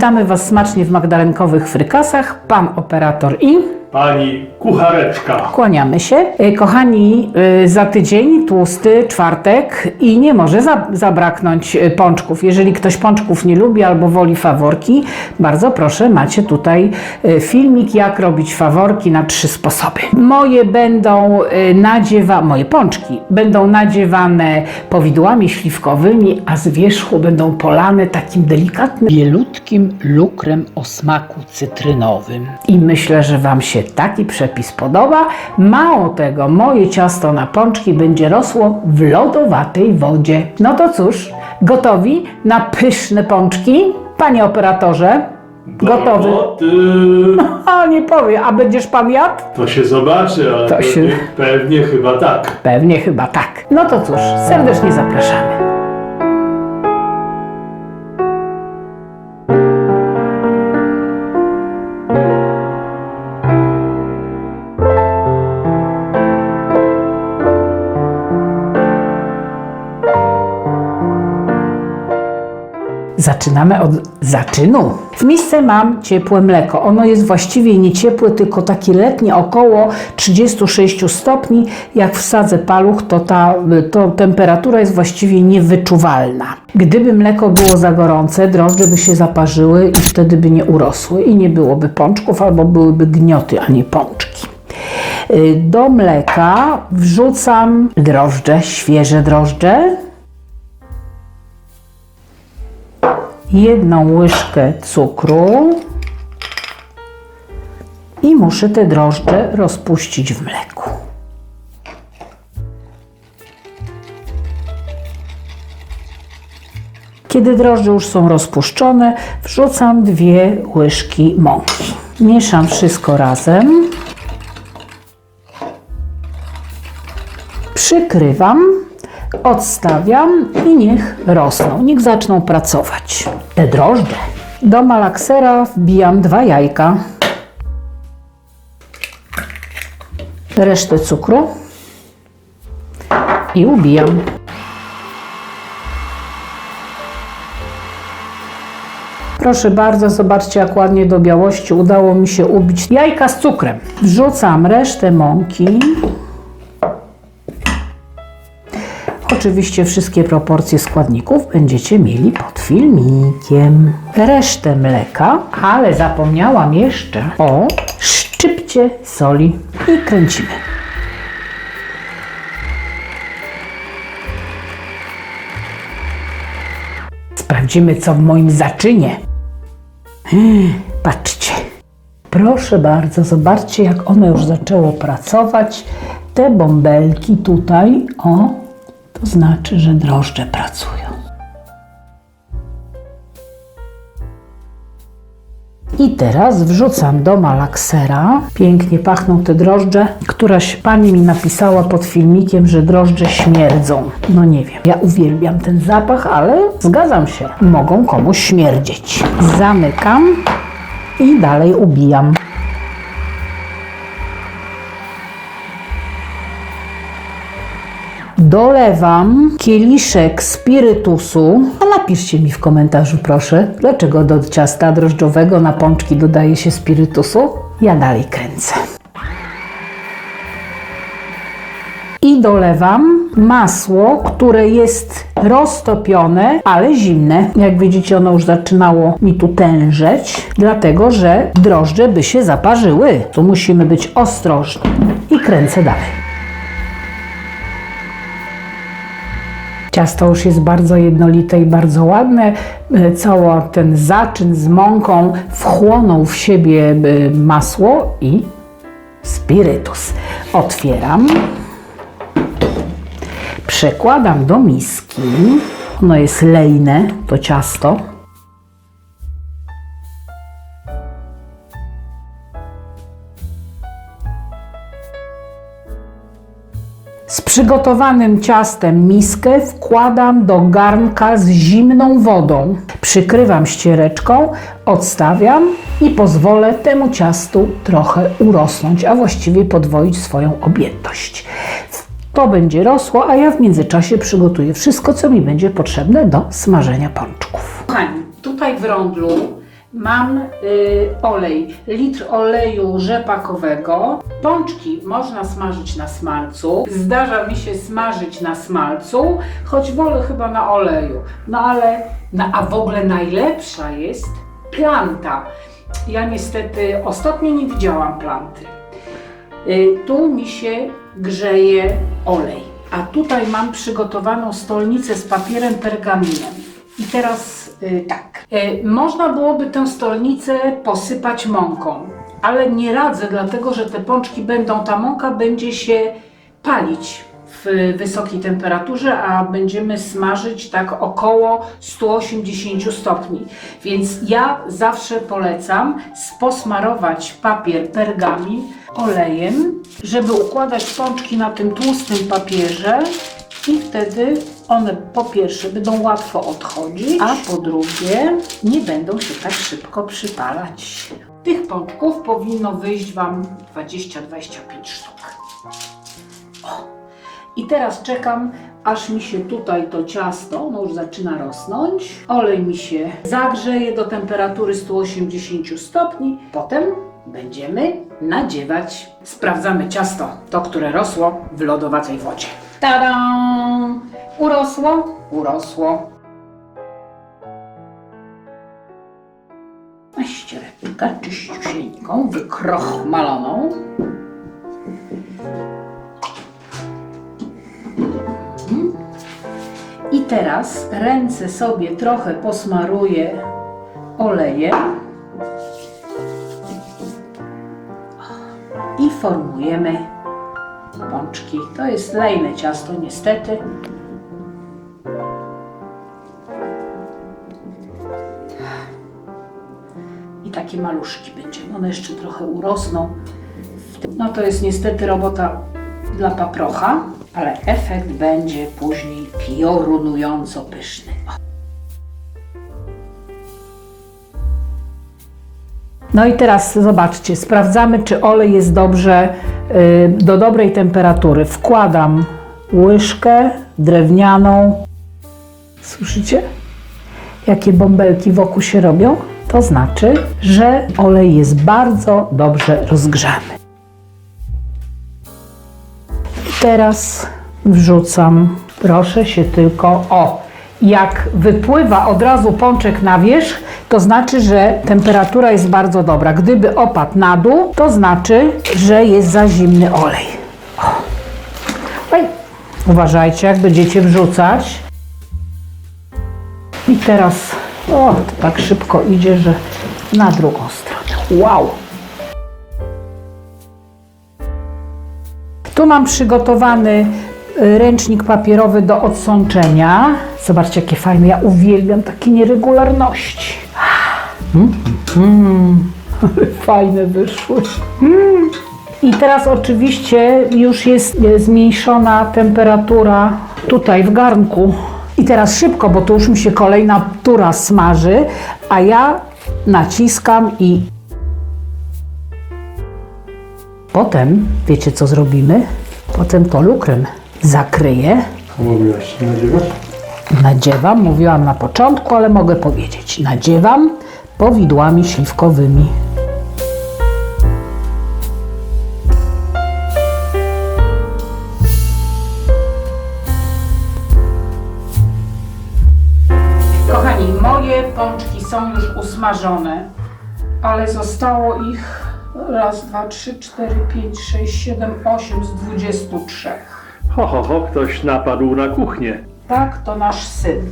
Witamy Was smacznie w magdalenkowych frykasach. Pan operator i Pani kuchareczka. kłaniamy się. E, Kochani, e, za tydzień, tłusty czwartek i nie może za, zabraknąć e, pączków. Jeżeli ktoś pączków nie lubi albo woli faworki, bardzo proszę, macie tutaj filmik, jak robić faworki na trzy sposoby. Moje będą nadziewa, moje pączki będą nadziewane powidłami śliwkowymi, a z wierzchu będą polane takim delikatnym, bielutkim lukrem o smaku cytrynowym. I myślę, że Wam się taki przepis podoba. Mało tego, moje ciasto na pączki będzie rosło w lodowatej wodzie. No to cóż, gotowi na pyszne pączki? Panie operatorze, gotowy? Roboty. A nie powie, a będziesz pan jadł? To się zobaczy, ale To pewnie, się- pewnie chyba tak. Pewnie chyba tak. No to cóż, serdecznie zapraszamy. Zaczynamy od zaczynu. W misce mam ciepłe mleko. Ono jest właściwie nie ciepłe, tylko takie letnie, około 36 stopni. Jak wsadzę paluch, to ta to temperatura jest właściwie niewyczuwalna. Gdyby mleko było za gorące, drożdże by się zaparzyły i wtedy by nie urosły i nie byłoby pączków, albo byłyby gnioty, a nie pączki. Y, Do mleka wrzucam drożdże, świeże drożdże, jedną łyżkę cukru i muszę te drożdże rozpuścić w mleku. Kiedy drożdże już są rozpuszczone, wrzucam dwie łyżki mąki. Mieszam wszystko razem. Przykrywam, odstawiam i niech rosną, niech zaczną pracować. Te drożdże. Do malaksera wbijam dwa jajka, resztę cukru i ubijam. Proszę bardzo, zobaczcie jak ładnie do białości udało mi się ubić jajka z cukrem. Wrzucam resztę mąki. Oczywiście wszystkie proporcje składników będziecie mieli pod filmikiem. Resztę mleka, ale zapomniałam jeszcze o szczypcie soli i kręcimy. Sprawdzimy, co w moim zaczynie. Patrzcie. Proszę bardzo, zobaczcie, jak one już zaczęło pracować. Te bąbelki tutaj, o, to znaczy, że drożdże pracują. I teraz wrzucam do malaksera. Pięknie pachną te drożdże. Któraś pani mi napisała pod filmikiem, że drożdże śmierdzą. No nie wiem. Ja uwielbiam ten zapach, ale zgadzam się. Mogą komuś śmierdzieć. Zamykam i dalej ubijam. Dolewam kieliszek spirytusu. A napiszcie mi w komentarzu, proszę, dlaczego do ciasta drożdżowego na pączki dodaje się spirytusu. Ja dalej kręcę. I dolewam masło, które jest roztopione, ale zimne. Jak widzicie, ono już zaczynało mi tu tężeć, dlatego że drożdże by się zaparzyły. Tu musimy być ostrożni. I kręcę dalej. Ciasto już jest bardzo jednolite i bardzo ładne. E, Cały ten zaczyn z mąką wchłonął w siebie e, masło i spirytus. Otwieram. Przekładam do miski. Ono jest lejne, to ciasto. Przygotowanym ciastem miskę wkładam do garnka z zimną wodą. Przykrywam ściereczką, odstawiam i pozwolę temu ciastu trochę urosnąć, a właściwie podwoić swoją objętość. To będzie rosło, a ja w międzyczasie przygotuję wszystko, co mi będzie potrzebne do smażenia pączków. Kochani, tutaj w rondlu Mam y, olej, litr oleju rzepakowego. Pączki można smażyć na smalcu. Zdarza mi się smażyć na smalcu, choć wolę chyba na oleju. No ale, na, a w ogóle najlepsza jest planta. Ja niestety ostatnio nie widziałam planty. Y, Tu mi się grzeje olej, a tutaj mam przygotowaną stolnicę z papierem pergaminem. I teraz tak, y, można byłoby tę stolnicę posypać mąką, ale nie radzę, dlatego że te pączki będą, ta mąka będzie się palić w wysokiej temperaturze, a będziemy smażyć tak około 180 stopni. Więc ja zawsze polecam posmarować papier pergamin olejem, żeby układać pączki na tym tłustym papierze i wtedy one po pierwsze będą łatwo odchodzić, a po drugie nie będą się tak szybko przypalać. Tych pączków powinno wyjść Wam 20-25 sztuk. I teraz czekam, aż mi się tutaj to ciasto, no już zaczyna rosnąć. Olej mi się zagrzeje do temperatury 180 stopni. Potem będziemy nadziewać. Sprawdzamy ciasto, to które rosło w lodowatej wodzie. Tada! Urosło? Urosło. Ściereczkę czyściusieńką, wykrochmaloną. I teraz ręce sobie trochę posmaruję olejem i formujemy pączki. To jest lejne ciasto niestety. I takie maluszki będziemy. One jeszcze trochę urosną. No to jest niestety robota dla paprocha, ale efekt będzie później piorunująco pyszny. No i teraz zobaczcie, sprawdzamy, czy olej jest dobrze y, do dobrej temperatury. Wkładam łyżkę drewnianą. Słyszycie? Jakie bąbelki wokół się robią? To znaczy, że olej jest bardzo dobrze rozgrzany. Teraz wrzucam, proszę się tylko o. Jak wypływa od razu pączek na wierzch, to znaczy, że temperatura jest bardzo dobra. Gdyby opadł na dół, to znaczy, że jest za zimny olej. Oj. Uważajcie, jak będziecie wrzucać. I teraz, o, tak szybko idzie, że na drugą stronę. Wow! Tu mam przygotowany y, ręcznik papierowy do odsączenia. Zobaczcie, jakie fajne. Ja uwielbiam takie nieregularności. Mm, mm, fajne wyszły. Mm. I teraz oczywiście już jest zmniejszona temperatura tutaj w garnku. I teraz szybko, bo tu już mi się kolejna tura smaży, a ja naciskam i Potem, wiecie co zrobimy? Potem to lukrem zakryję. Mówiłaś się nadziewać? Nadziewam, mówiłam na początku, ale mogę powiedzieć. Nadziewam powidłami śliwkowymi. Pączki są już usmażone, ale zostało ich raz, dwa, trzy, cztery, pięć, sześć, siedem, osiem z dwudziestu trzech. Ho, ho, ho, ktoś napadł na kuchnię. Tak, to nasz syn.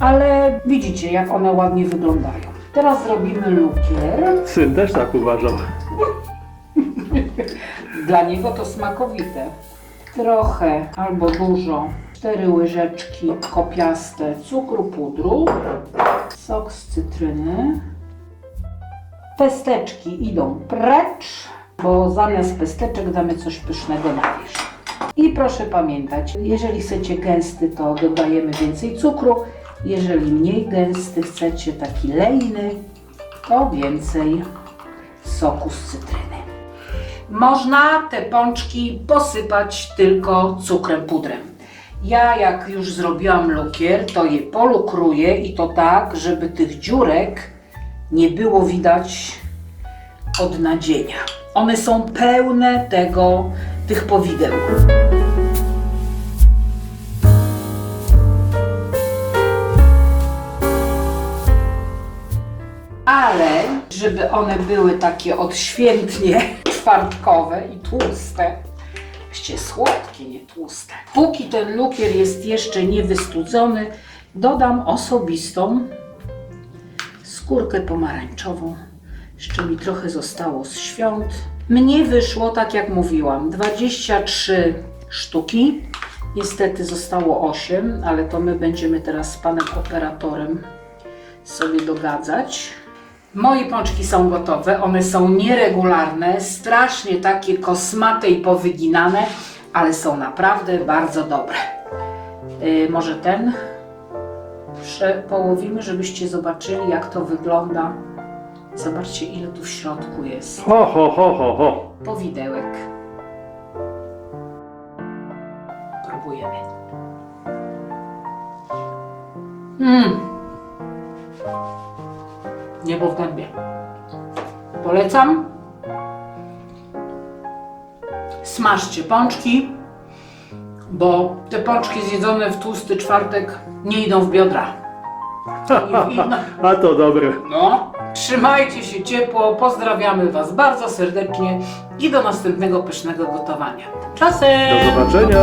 Ale widzicie, jak one ładnie wyglądają. Teraz zrobimy lukier. Syn też tak uważał. Dla niego to smakowite. Trochę albo dużo. Cztery łyżeczki kopiaste cukru pudru. Sok z cytryny. Pesteczki idą precz, bo zamiast pesteczek damy coś pysznego na wierzch. I proszę pamiętać, jeżeli chcecie gęsty, to dodajemy więcej cukru. Jeżeli mniej gęsty chcecie, taki lejny, to więcej soku z cytryny. Można te pączki posypać tylko cukrem pudrem. Ja jak już zrobiłam lukier, to je polukruję i to tak, żeby tych dziurek nie było widać od nadzienia. One są pełne tego, tych powideł. Ale żeby one były takie odświętnie czwartkowe i tłuste, Właściwie słodkie, nie tłuste. Póki ten lukier jest jeszcze nie wystudzony, dodam osobistą skórkę pomarańczową. Jeszcze mi trochę zostało z świąt. Mnie wyszło, tak jak mówiłam, 23 sztuki. Niestety zostało 8, ale to my będziemy teraz z panem operatorem sobie dogadzać. Moje pączki są gotowe, one są nieregularne, strasznie takie kosmate i powyginane, ale są naprawdę bardzo dobre. Yy, może ten przepołowimy, żebyście zobaczyli jak to wygląda. Zobaczcie ile tu w środku jest Ho, ho, ho, ho, ho. powidełek. Próbujemy. Mmm. Niebo w gębie. Polecam. Smażcie pączki, bo te pączki zjedzone w tłusty czwartek nie idą w biodra. A to dobre. no, trzymajcie się ciepło, pozdrawiamy Was bardzo serdecznie i do następnego pysznego gotowania. Tymczasem! Do zobaczenia.